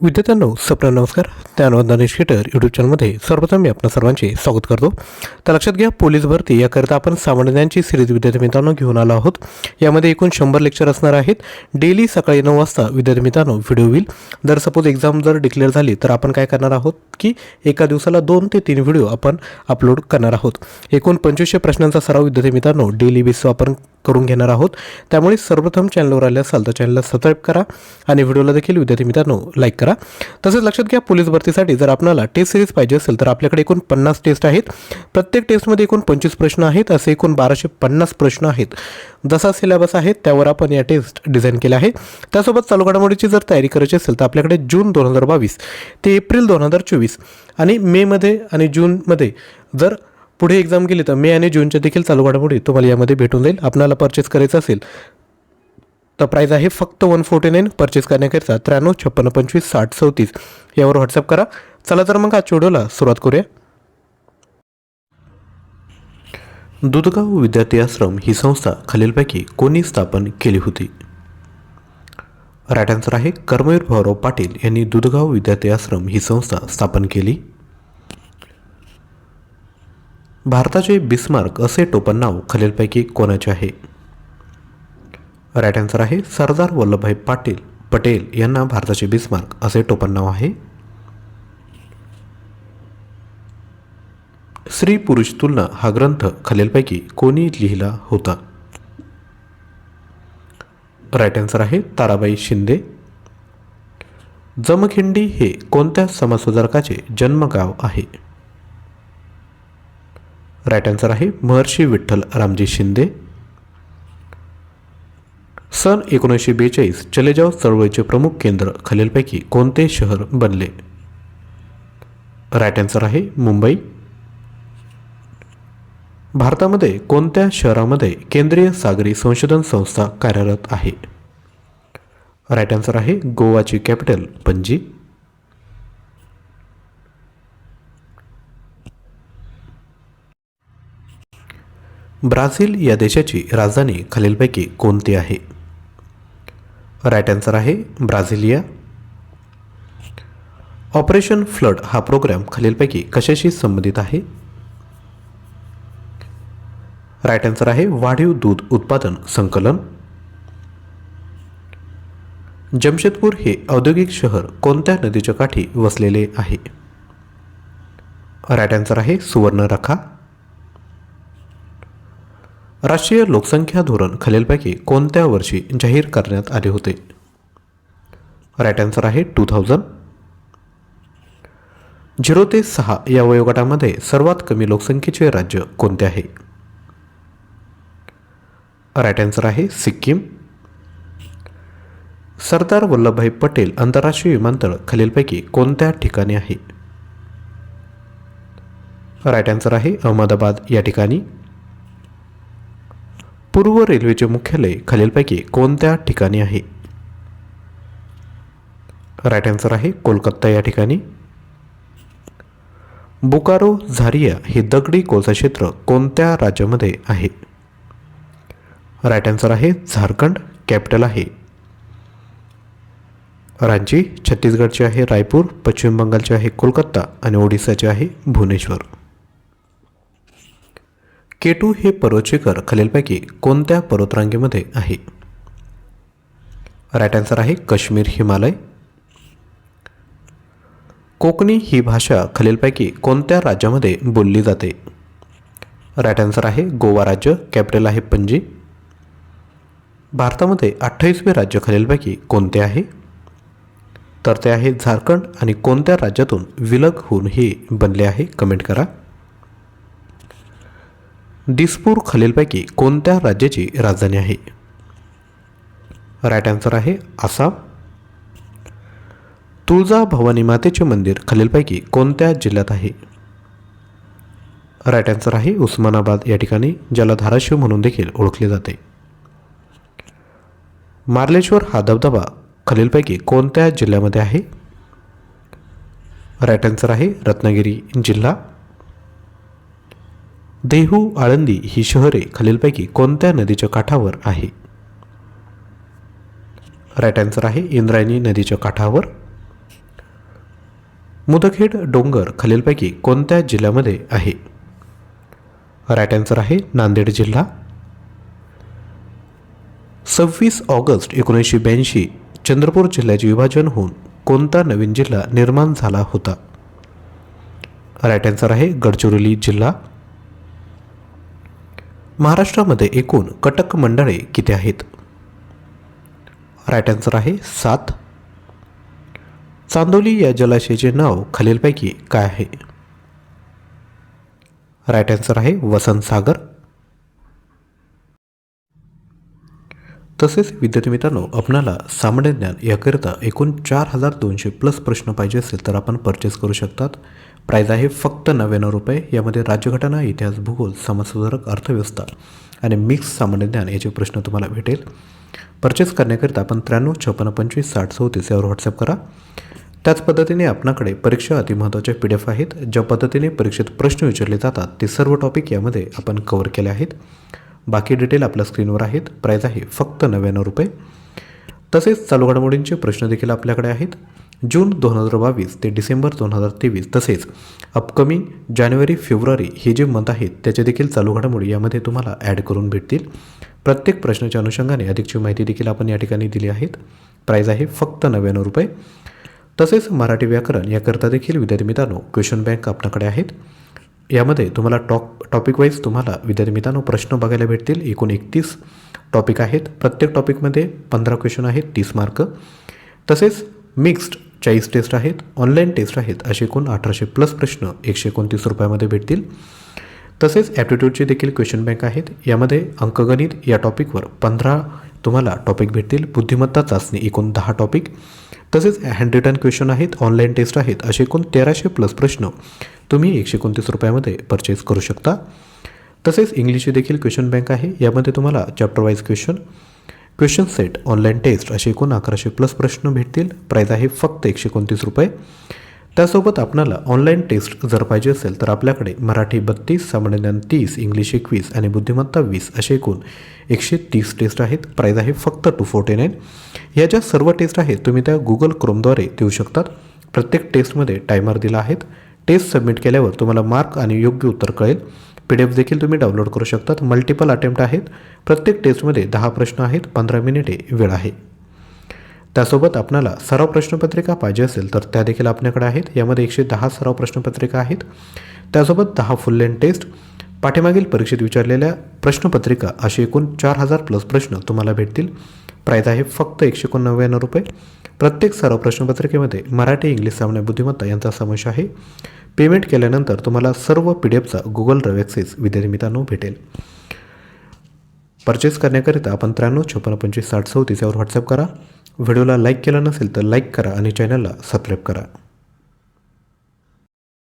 विद्यार्थ्यांनो सप्र नमस्कार. त्यानुबंध theatre YouTube चॅनलमध्ये सर्वप्रथम मी आपल्या सर्वांचे स्वागत करतो. तर लक्षात घ्या पोलीस भरती याकरिता आपण सामान्यांची सिरीज विद्यार्थी मित्रांनो घेऊन आलो आहोत. यामध्ये एकूण शंभर लेक्चर असणार आहेत. डेली सकाळी नऊ वाजता विद्यार्थी मित्रांनो व्हिडिओ होईल जर सपोज एक्झाम जर डिक्लेअर झाली तर आपण काय करणार आहोत की एका दिवसाला दोन ते तीन व्हिडिओ आपण अपलोड करणार आहोत. एकूण पंचवीसशे प्रश्नांचा सराव विद्यार्थी मित्रांनो डेली बेसवर आपण करून घेणार आहोत. त्यामुळे सर्वप्रथम चॅनलवर आले असाल तर चॅनलला सबस्क्राईब करा आणि व्हिडिओला देखील विद्यार्थी मित्रांनो लाईक करा. तसेच लक्षात घ्या पोलीस भरतीसाठी जर आपल्याला टेस्ट सिरीज पाहिजे असेल तर आपल्याकडे एकूण पन्नास टेस्ट आहेत. प्रत्येक टेस्टमध्ये एकूण पंचवीस प्रश्न आहेत. असे एकूण बाराशे पन्नास प्रश्न आहेत. जसा सिलेबस आहे त्यावर आपण या टेस्ट डिझाईन केल्या आहे त्यासोबत चालू घडामोडीची जर तयारी करायची असेल तर आपल्याकडे जून दोन हजार बावीस ते एप्रिल दोन हजार चोवीस आणि मेमध्ये आणि जूनमध्ये जर पुढे एक्झाम गेली तर मे आणि जूनच्या देखील चालू घडामोडी तुम्हाला यामध्ये भेटून जाईल. आपल्याला परचेस करायचं असेल तर प्राईज आहे फक्त वन फोर्टी नाईन परचेस करण्याकरिता त्र्याण्णव छप्पन्न पंचवीस साठ चौतीस यावर व्हॉट्सअप करा. चला तर मग आजच्या व्हिडिओला सुरुवात करूया. दुधगाव विद्यार्थी आश्रम ही संस्था खालीलपैकी कोणी स्थापन केली होती? राईट आन्सर आहे कर्मवीर भाऊराव पाटील यांनी दुधगाव विद्यार्थी आश्रम ही संस्था स्थापन केली. भारताचे बिस्मार्क असे टोपण नाव खालीलपैकी कोणाचे आहे? राईट आन्सर आहे सरदार वल्लभभाई पाटील पटेल यांना भारताचे बिस्मार्क असे टोपण नाव आहे. स्त्री पुरुष तुलना हा ग्रंथ खालीलपैकी कोणी लिहिला होता? राईट आन्सर आहे ताराबाई शिंदे. जमखिंडी हे कोणत्या समाजसुधारकाचे जन्मगाव आहे? राईट आन्सर आहे महर्षी विठ्ठल रामजी शिंदे. सन एकोणीसशे बेचाळीस चलेजाव चळवळीचे प्रमुख केंद्र खालीलपैकी कोणते शहर बनले? राईट आन्सर आहे मुंबई. भारतामध्ये कोणत्या शहरामध्ये केंद्रीय सागरी संशोधन संस्था कार्यरत आहे? राईट आन्सर आहे गोवाची कॅपिटल पणजी. ब्राझील या देशाची राजधानी खालीलपैकी कोणती आहे? राईट आन्सर आहे ब्राझिलिया. ऑपरेशन फ्लड हा प्रोग्राम खालीलपैकी कशाशी संबंधित आहे? राईट आन्सर आहे वाढीव दूध उत्पादन संकलन. जमशेदपूर हे औद्योगिक शहर कोणत्या नदीच्या काठी वसलेले आहे? राईट आन्सर आहे सुवर्णरेखा. राष्ट्रीय लोकसंख्या धोरण खालीलपैकी कोणत्या वर्षी जाहीर करण्यात आले होते? राईट आन्सर आहे टू थाउजंड झिरो ते सहा या वयोगटामध्ये सर्वात कमी लोकसंख्येचे राज्य कोणते आहे? राईट आन्सर आहे सिक्कीम. सरदार वल्लभभाई पटेल आंतरराष्ट्रीय विमानतळ खालीलपैकी कोणत्या ठिकाणी आहे? राईट आन्सर आहे अहमदाबाद या ठिकाणी. पूर्व रेल्वेचे मुख्यालय खालीलपैकी कोणत्या ठिकाणी आहे? राईट आन्सर आहे कोलकाता या ठिकाणी. बोकारो झारिया हे दगडी कोळसा क्षेत्र कोणत्या राज्यामध्ये आहे? राईट आन्सर आहे झारखंड कॅपिटल आहे. रांची छत्तीसगडचे आहे रायपूर पश्चिम बंगालचे आहे कोलकाता आणि ओडिसाचे आहे भुवनेश्वर. केटू हे पर्वतशिखर खालीलपैकी कोणत्या पर्वतरांगेमध्ये आहे? राईट आन्सर आहे काश्मीर हिमालय. कोकणी ही भाषा खालीलपैकी कोणत्या राज्यामध्ये बोलली जाते? राईट आन्सर आहे गोवा राज्य कॅपिटल आहे पणजी. भारतामध्ये अठ्ठावीसवे राज्य खालीलपैकी कोणते आहे? तर ते आहे झारखंड आणि कोणत्या राज्यातून विलग होऊन हे बनले आहे? कमेंट करा. दिसपूर खालीलपैकी कोणत्या राज्याची राजधानी आहे? राईट आन्सर आहे आसाम. तुळजा भवानी मातेचे मंदिर खालीलपैकी कोणत्या जिल्ह्यात आहे? राईट आन्सर आहे उस्मानाबाद या ठिकाणी ज्याला धाराशिव म्हणून देखील ओळखले जाते. मार्लेश्वर हा धबधबा खालीलपैकी कोणत्या जिल्ह्यामध्ये आहे? राईट आन्सर आहे रत्नागिरी जिल्हा. देहू आळंदी ही शहरे खालीलपैकी कोणत्या नदीच्या काठावर आहे? राईट आन्सर आहे इंद्रायणी नदीच्या काठावर. मुदखेड डोंगर खालीलपैकी कोणत्या जिल्ह्यामध्ये आहे? राईट आन्सर आहे नांदेड जिल्हा. सव्वीस ऑगस्ट एकोणीसशे ब्याऐंशी चंद्रपूर जिल्ह्याचे विभाजन होऊन कोणता नवीन जिल्हा निर्माण झाला होता? राईट आन्सर आहे गडचिरोली जिल्हा. महाराष्ट्रामध्ये एकूण कटक मंडळे किती आहेत? राईट आन्सर आहे सात. चांदोली या जलाशयाचे नाव खालीलपैकी काय आहे? राईट आन्सर आहे वसंत सागर. तसेच विद्यार्थी मित्रांनो आपणाला सामान्य ज्ञान याकरिता एकूण चार हजार दोनशे प्लस प्रश्न पाहिजे असेल तर आपण परचेस करू शकतात. प्राईज आहे फक्त नव्याण्णव रुपये. यामध्ये राज्यघटना इतिहास भूगोल समाजसुधारक अर्थव्यवस्था आणि मिक्स सामान्य ज्ञान याचे प्रश्न तुम्हाला भेटेल. परचेस करण्याकरिता आपण त्र्याण्णव छप्पन्न पंचवीस साठ चौतीस यावर व्हॉट्सअप करा. त्याच पद्धतीने आपणाकडे परीक्षा अति महत्त्वाच्या पी डी एफ आहेत. ज्या पद्धतीने परीक्षेत प्रश्न विचारले जातात ते सर्व टॉपिक यामध्ये आपण कवर केले आहेत. बाकी डिटेल आपल्या स्क्रीनवर आहेत. प्राईज आहे फक्त नव्याण्णव रुपये. तसेच चालू घडामोडींचे प्रश्न देखील आपल्याकडे आहेत. जून दोन हजार बावीस ते डिसेंबर दोन हजार तेवीस तसेच अपकमिंग जानेवारी फेब्रुवारी हे जे मंथ आहेत त्याचे देखील चालू घडामोडी यामध्ये तुम्हाला ॲड करून भेटतील. प्रत्येक प्रश्नाच्या अनुषंगाने अधिकची माहिती देखील आपण या ठिकाणी दिली आहेत. प्राईज आहे फक्त नव्याण्णव रुपये. तसेच मराठी व्याकरण याकरता देखील विद्यार्थी मित्रांनो क्वेश्चन बँक आपल्याकडे आहेत. यामध्ये तुम्हाला टॉप टॉपिक वाईज तुम्हाला विद्यार्थी मित्रांनो प्रश्न बघायला भेटतील. एकूण एकतीस टॉपिक आहेत. प्रत्येक टॉपिकमध्ये पंधरा क्वेश्चन आहेत तीस मार्क तसेच मिक्स्ड चाळीस टेस्ट आहेत ऑनलाईन टेस्ट आहेत असे एकूण अठराशे प्लस प्रश्न एकशे एकोणतीस रुपयामध्ये भेटतील. तसेच ॲप्टिट्यूडचे देखील क्वेश्चन बँक आहेत. यामध्ये अंकगणित या टॉपिकवर पंधरा तुम्हाला टॉपिक भेटतील. बुद्धिमत्ता चाचणी एकूण दहा टॉपिक तसेच हँड रिटर्न क्वेश्चन आहेत ऑनलाईन टेस्ट आहेत असे एकूण तेराशे प्लस प्रश्न तुम्ही एकशे एकोणतीस रुपयामध्ये परचेस करू शकता. तसेच इंग्लिशचे देखील क्वेश्चन बँक आहे. यामध्ये तुम्हाला chapter wise question question set online test असे एकूण अकराशे प्लस प्रश्न भेटतील. प्राईज आहे फक्त एकशे एकोणतीस रुपये. त्यासोबत आपणाला ऑनलाईन टेस्ट जर पाहिजे असेल तर आपल्याकडे मराठी बत्तीस सामान्य ज्ञान तीस इंग्लिश एकवीस आणि बुद्धिमत्ता वीस असे एकूण एकशे तीस टेस्ट आहेत. प्राईज आहे फक्त टू फोर्टी नाईन या ज्या सर्व टेस्ट आहेत तुम्ही त्या गुगल क्रोमद्वारे देऊ शकतात. प्रत्येक टेस्टमध्ये टायमर दिला आहेत टेस्ट सबमिट केल्यावर तुम्हाला मार्क आणि योग्य उत्तर कळेल. पी डी एफ देखील तुम्ही डाउनलोड करू शकतात. मल्टिपल अटेम्प्ट आहेत. प्रत्येक टेस्टमध्ये दहा प्रश्न आहेत. पंधरा मिनिटे वेळ आहे. त्यासोबत आपणाला सराव प्रश्नपत्रिका पाहिजे असेल तर त्या देखील आपल्याकडे आहेत. यामध्ये एकशे दहा सराव प्रश्नपत्रिका आहेत. त्यासोबत दहा फुल लेन टेस्ट पाठीमागील परीक्षेत विचारलेल्या प्रश्नपत्रिका असे एकूण चार हजार प्लस प्रश्न तुम्हाला भेटतील. प्राईज आहे फक्त एकशे एकोणनव्याण्णव रुपये. प्रत्येक सराव प्रश्नपत्रिकेमध्ये मराठी इंग्लिश सामान्य बुद्धिमत्ता यांचा समावेश आहे. पेमेंट केल्यानंतर तुम्हाला सर्व पी डी एफचा गुगल ड्राईव्ह ॲक्सेस विद्यानिमित्तानं भेटेल. परचेस करण्याकरिता आपण त्र्याण्णव छप्पन्न पंचवीस साठ चौतीस यावर व्हॉट्सअप करा. व्हिडिओला लाईक केला नसेल तर लाईक करा आणि चॅनलला सबस्क्राईब करा.